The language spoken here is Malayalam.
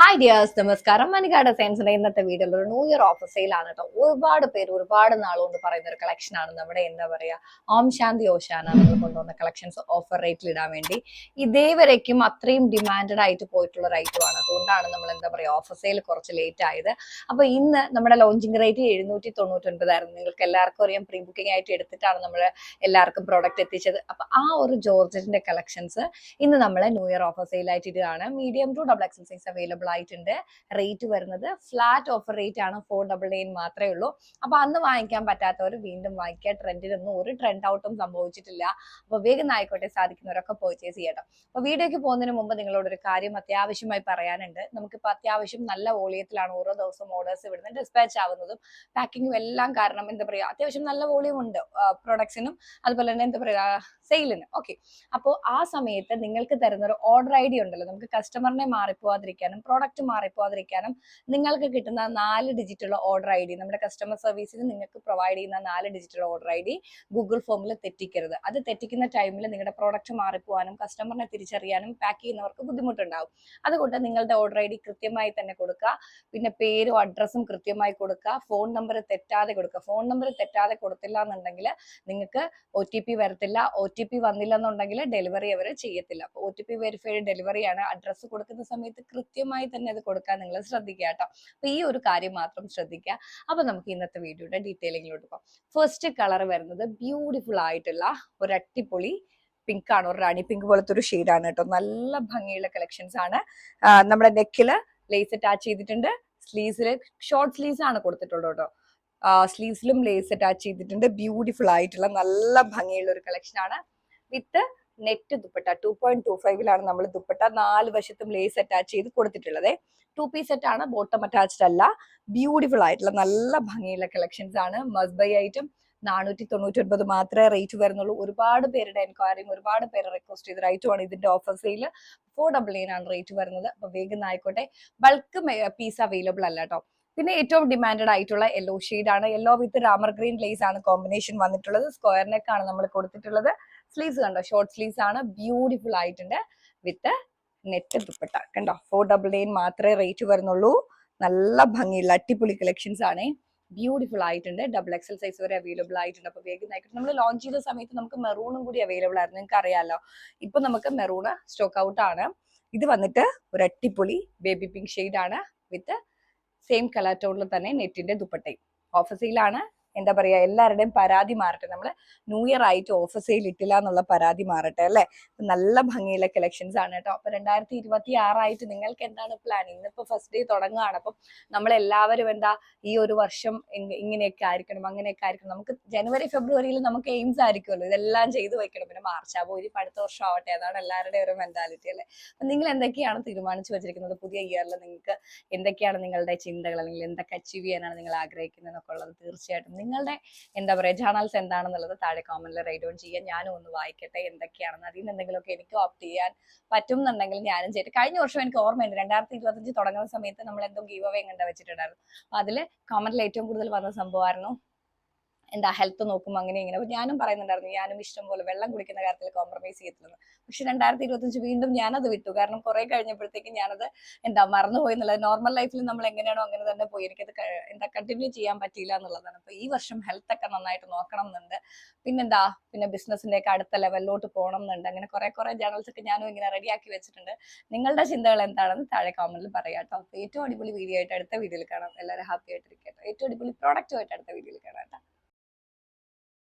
ഹായ് ഡിയേഴ്സ് നമസ്കാരം. മണികാട് സയൻസിന്റെ ഇന്നത്തെ വീഡിയോ ഒരു ന്യൂ ഇയർ ഓഫർ സെയിൽ ആണ് കേട്ടോ ഒരുപാട് പേര് ഒരുപാട് നാളുകൊണ്ട് പറയുന്ന ഒരു കളക്ഷൻ ആണ് നമ്മുടെ എന്താ പറയാ ഓം ശാന്തി ഓശാന നമ്മൾ കൊണ്ടുവന്ന കളക്ഷൻസ് ഓഫർ റേറ്റിൽ ഇടാൻ വേണ്ടി. ഇതേവരേക്കും അത്രയും ഡിമാൻഡഡ് ആയിട്ട് പോയിട്ടുള്ള ഒരു ഐറ്റം ആണ്. അതുകൊണ്ടാണ് നമ്മൾ എന്താ പറയാ ഓഫർ സെയിൽ കുറച്ച് ലേറ്റ് ആയത്. അപ്പൊ ഇന്ന് നമ്മുടെ ലോഞ്ചിങ് റേറ്റ് എഴുന്നൂറ്റി തൊണ്ണൂറ്റൊൻപതായിരുന്നു നിങ്ങൾക്ക് എല്ലാവർക്കും അറിയാം പ്രീ ബുക്കിംഗ് ആയിട്ട് എടുത്തിട്ടാണ് നമ്മൾ എല്ലാവർക്കും പ്രോഡക്റ്റ് എത്തിച്ചത്. അപ്പൊ ആ ഒരു ജോർജറ്റിന്റെ കളക്ഷൻസ് ഇന്ന് നമ്മളെ ന്യൂ ഇയർ ഓഫർ സെയിൽ ആയിട്ട് ഇടുകയാണ്. Medium to double XL size available ആയിട്ടുണ്ട് റേറ്റ് വരുന്നത്. ഫ്ലാറ്റ് ഓഫർ റേറ്റ് ആണ് ഫോർ ഡബിൾ നയൻ മാത്രമേ ഉള്ളൂ. അപ്പൊ അന്ന് വാങ്ങിക്കാൻ പറ്റാത്തവർ വീണ്ടും വാങ്ങിക്കുക. ട്രെൻഡിലൊന്നും ഒരു ട്രെൻഡ് ഔട്ടും സംഭവിച്ചിട്ടില്ല. അപ്പൊ വേഗം ആയിക്കോട്ടെ സാധിക്കുന്നവരൊക്കെ പർച്ചേസ് ചെയ്യണം അപ്പൊ വീഡിയോക്ക് പോകുന്നതിന് മുമ്പ് നിങ്ങളോട് ഒരു കാര്യം അത്യാവശ്യമായി പറയാനുണ്ട്. നമുക്കിപ്പോൾ അത്യാവശ്യം നല്ല വോളിയത്തിലാണ് ഓരോ ദിവസവും ഓർഡേഴ്സ് ഇവിടുന്ന് ഡിസ്പാച്ച് ആവുന്നതും പാക്കിങ്ങും എല്ലാം കാരണം എന്താ പറയുക അത്യാവശ്യം നല്ല വോളിയം ഉണ്ട് പ്രൊഡക്ട്സിനും അതുപോലെ തന്നെ എന്താ പറയുക സെയിലിന് ഓക്കെ അപ്പോൾ ആ സമയത്ത് നിങ്ങൾക്ക് തരുന്ന ഒരു ഓർഡർ ഐ ഡി ഉണ്ടല്ലോ നമുക്ക് കസ്റ്റമറിനെ മാറിപ്പോവാതിരിക്കാനും പ്രോഡക്റ്റ് മാറിപ്പോവാതിരിക്കാനും നിങ്ങൾക്ക് കിട്ടുന്ന നാല് ഡിജിറ്റുള്ള ഓർഡർ ഐ ഡി നമ്മുടെ കസ്റ്റമർ സർവീസിന് നിങ്ങൾക്ക് പ്രൊവൈഡ് ചെയ്യുന്ന നാല് ഡിജിറ്റുള്ള ഓർഡർ ഐ ഡി ഗൂഗിൾ ഫോമിൽ തെറ്റിക്കരുത്. അത് തെറ്റിക്കുന്ന ടൈമിൽ നിങ്ങളുടെ പ്രോഡക്റ്റ് മാറിപ്പോവാനും കസ്റ്റമറിനെ തിരിച്ചറിയാനും പാക്ക് ചെയ്യുന്നവർക്ക് ബുദ്ധിമുട്ടുണ്ടാവും. അതുകൊണ്ട് നിങ്ങളുടെ ഓർഡർ ഐ ഡി കൃത്യമായി തന്നെ കൊടുക്കുക. പിന്നെ പേരും അഡ്രസ്സും കൃത്യമായി കൊടുക്കുക. ഫോൺ നമ്പർ തെറ്റാതെ കൊടുക്കുക. ഫോൺ നമ്പർ തെറ്റാതെ കൊടുത്തില്ല എന്നുണ്ടെങ്കിൽ നിങ്ങൾക്ക് ഒ ടി പി വരത്തില്ല. ഒ ടി പി വന്നില്ല എന്നുണ്ടെങ്കിൽ ഡെലിവറി അവർ ചെയ്യത്തില്ല. അപ്പോൾ ഒ ടി പി വെരിഫൈഡ് ഡെലിവറിയാണ് അഡ്രസ്സ് കൊടുക്കുന്ന സമയത്ത് കൃത്യമായി തന്നെ അത് കൊടുക്കാൻ നിങ്ങൾ ശ്രദ്ധിക്കുക കേട്ടോ. അപ്പൊ ഈ ഒരു കാര്യം മാത്രം ശ്രദ്ധിക്കുക. അപ്പൊ നമുക്ക് ഇന്നത്തെ വീഡിയോയുടെ ഡീറ്റെയിലിങ്ങിലോട്ട് പോകാം. ഫസ്റ്റ് കളർ വരുന്നത് ബ്യൂട്ടിഫുൾ ആയിട്ടുള്ള ഒരു അട്ടിപ്പൊളി പിങ്ക് ആണ്. ഒരു റാണി പിങ്ക് പോലത്തെ ഒരു ഷെയ്ഡാണ് കേട്ടോ. നല്ല ഭംഗിയുള്ള കളക്ഷൻസ് ആണ്. നമ്മുടെ നെക്കിൽ ലേസ് അറ്റാച്ച് ചെയ്തിട്ടുണ്ട്. സ്ലീവ്സിൽ ഷോർട്ട് സ്ലീവ്സ് ആണ് കൊടുത്തിട്ടുള്ളത് കേട്ടോ. സ്ലീവ്സിലും ലേസ് അറ്റാച്ച് ചെയ്തിട്ടുണ്ട്. ബ്യൂട്ടിഫുൾ ആയിട്ടുള്ള നല്ല ഭംഗിയുള്ള ഒരു കളക്ഷൻ ആണ്. With net dupatta two point two ഫൈവിലാണ് നമ്മൾ ദുപ്പട്ട നാല് വശത്തും ലേസ് അറ്റാച്ച് ചെയ്ത് കൊടുത്തിട്ടുള്ളത്. ടു പീസ് സെറ്റ് ആണ് ബോട്ടം അറ്റാച്ച്ഡ് അല്ല. ബ്യൂട്ടിഫുൾ ആയിട്ടുള്ള നല്ല ഭംഗിയുള്ള കളക്ഷൻസ് ആണ്. മസ്ബൈ ഐറ്റം നാനൂറ്റി തൊണ്ണൂറ്റി ഒൻപത് മാത്രമേ റേറ്റ് വരുന്നുള്ളൂ. ഒരുപാട് പേരുടെ എൻക്വയറിയും ഒരുപാട് പേര് റിക്വസ്റ്റ് ചെയ്ത റൈറ്റുമാണ് ഇതിന്റെ offer sale four double nine ആണ് റേറ്റ് വരുന്നത്. അപ്പൊ വേഗം ആയിക്കോട്ടെ. ബൾക്ക് പീസ് അവൈലബിൾ അല്ല കേട്ടോ പിന്നെ ഏറ്റവും ഡിമാൻഡഡ് ആയിട്ടുള്ള യെല്ലോ ആണ്. Yellow with rama green lace ആണ് കോമ്പിനേഷൻ വന്നിട്ടുള്ളത്. സ്ക്വയർ നെക്ക് ആണ് നമ്മൾ കൊടുത്തിട്ടുള്ളത്. സ്ലീവ്സ് കണ്ടോ? ഷോർട്ട് സ്ലീവ്സ് ആണ്. ബ്യൂട്ടിഫുൾ ആയിട്ടുണ്ട്. With net dupatta. കണ്ടോ? ഫോർ ഡബിൾ നയൻ മാത്രമേ റേറ്റ് വരുന്നുള്ളൂ. നല്ല ഭംഗിയുള്ള അടിപൊളി കളക്ഷൻസ് ആണ്. ബ്യൂട്ടിഫുൾ ആയിട്ടുണ്ട്. ഡബിൾ എക്സൽ സൈസ് വരെ അവൈലബിൾ ആയിട്ടുണ്ട്. അപ്പൊ വേഗം ആയിക്കോട്ടെ നമ്മൾ ലോഞ്ച് ചെയ്ത സമയത്ത് നമുക്ക് മെറൂണും കൂടി അവൈലബിൾ ആയിരുന്നു. നിങ്ങൾക്ക് അറിയാലോ. ഇപ്പൊ നമുക്ക് മെറൂണ് സ്റ്റോക്ക് ഔട്ട് ആണ്. ഇത് വന്നിട്ട് ഒരു അട്ടിപ്പൊളി ബേബി പിങ്ക് ആണ്. വിത്ത് സെയിം കളർ ടോണിൽ തന്നെ നെറ്റിന്റെ ദുപ്പട്ടയും. ഓഫർ സെയിലാണ് എന്താ പറയാ എല്ലാവരുടെയും പരാതി മാറട്ടെ. നമ്മൾ ന്യൂ ഇയർ ആയിട്ട് ഓഫർ ഇട്ടില്ല എന്നുള്ള പരാതി മാറട്ടെ അല്ലെ? നല്ല ഭംഗിയുള്ള കളക്ഷൻസ് ആണ് കേട്ടോ. അപ്പൊ രണ്ടായിരത്തി ഇരുപത്തി ആറായിട്ട് നിങ്ങൾക്ക് എന്താണ് പ്ലാൻ ഇന്നിപ്പോ ഫസ്റ്റ് ഡേ തുടങ്ങുകയാണ്. അപ്പം നമ്മൾ എല്ലാവരും എന്താ ഈ ഒരു വർഷം ഇങ്ങനെയൊക്കെ ആയിരിക്കണം അങ്ങനെയൊക്കെ ആയിരിക്കണം. നമുക്ക് ജനുവരി ഫെബ്രുവരിയിൽ നമുക്ക് എയിംസ് ആയിരിക്കുമല്ലോ. ഇതെല്ലാം ചെയ്തു വെക്കണം. പിന്നെ മാർച്ച് ആകുമ്പോൾ ഒരു അടുത്ത വർഷം ആവട്ടെ. അതാണ് എല്ലാവരുടെയും ഒരു മെന്റാലിറ്റി അല്ലേ? അപ്പൊ നിങ്ങൾ എന്തൊക്കെയാണ് തീരുമാനിച്ചു വെച്ചിരിക്കുന്നത്? പുതിയ ഇയറിൽ നിങ്ങൾക്ക് എന്തൊക്കെയാണ് നിങ്ങളുടെ ചിന്തകൾ? അല്ലെങ്കിൽ എന്തൊക്കെ അച്ചീവ് ചെയ്യാനാണ് നിങ്ങൾ ആഗ്രഹിക്കുന്നത് എന്നൊക്കെ ഉള്ളത്? തീർച്ചയായിട്ടും നിങ്ങളുടെ എന്താ പറയുക ജേണൽസ് എന്താണെന്നുള്ളത് താഴെ കോമന്റിൽ റൈറ്റ് ഓൺ ചെയ്യാൻ ഞാനും ഒന്ന് വായിക്കട്ടെ എന്തൊക്കെയാണെന്ന്. അതിൽ നിന്ന് എന്തെങ്കിലുമൊക്കെ എനിക്ക് ഓപ്റ്റ് ചെയ്യാൻ പറ്റും എന്നുണ്ടെങ്കിൽ ഞാനും ചെയ്തിട്ട് കഴിഞ്ഞ വർഷം എനിക്ക് ഓർമ്മയുണ്ട് രണ്ടായിരത്തി ഇരുപത്തഞ്ച് തുടങ്ങുന്ന സമയത്ത് നമ്മൾ എന്തോ ഗീവ് അവേ കണ്ട വെച്ചിട്ടുണ്ടായിരുന്നു അതിൽ കോമന്റിൽ ഏറ്റവും കൂടുതൽ വന്ന സംഭവമായിരുന്നു എന്താ ഹെൽത്ത് നോക്കും അങ്ങനെ ഇങ്ങനെ. അപ്പൊ ഞാനും പറയുന്നുണ്ടായിരുന്നു ഞാനും ഇഷ്ടം പോലെ വെള്ളം കുടിക്കുന്ന കാര്യത്തിൽ കോംപ്രമൈസ് ചെയ്യത്തില്ലെന്ന്. പക്ഷെ രണ്ടായിരത്തി ഇരുപത്തഞ്ച് വീണ്ടും ഞാനത് വിട്ടു. കാരണം കുറെ കഴിഞ്ഞപ്പോഴത്തേക്കും ഞാനത് എന്താ മറന്നുപോയി എന്നുള്ളത്. നോർമൽ ലൈഫിൽ നമ്മൾ എങ്ങനെയാണോ അങ്ങനെ തന്നെ പോയി. എനിക്കത് എന്താ കണ്ടിന്യൂ ചെയ്യാൻ പറ്റിയില്ല എന്നുള്ളതാണ്. അപ്പൊ ഈ വർഷം ഹെൽത്ത് ഒക്കെ നന്നായിട്ട് നോക്കണം എന്നുണ്ട്. പിന്നെന്താ? പിന്നെ ബിസിനസിന്റെ ഒക്കെ അടുത്ത ലെവലിലോട്ട് പോകണം എന്നുണ്ട്. അങ്ങനെ കുറെ കുറെ ജേണൽസ് ഒക്കെ ഞാനും ഇങ്ങനെ റെഡിയാക്കി വെച്ചിട്ടുണ്ട്. നിങ്ങളുടെ ചിന്തകൾ എന്താണെന്ന് താഴെ കോമന്റിൽ പറയാം കേട്ടോ. ഏറ്റവും അടിപൊളി വീഡിയോ ആയിട്ട് അടുത്ത വീഡിയോയിൽ കാണാം. എല്ലാവരും ഹാപ്പി ആയിട്ടിരിക്കട്ടോ. ഏറ്റവും അടിപൊളി പ്രോഡക്റ്റുമായിട്ട് അടുത്ത വീഡിയോയിൽ കാണാം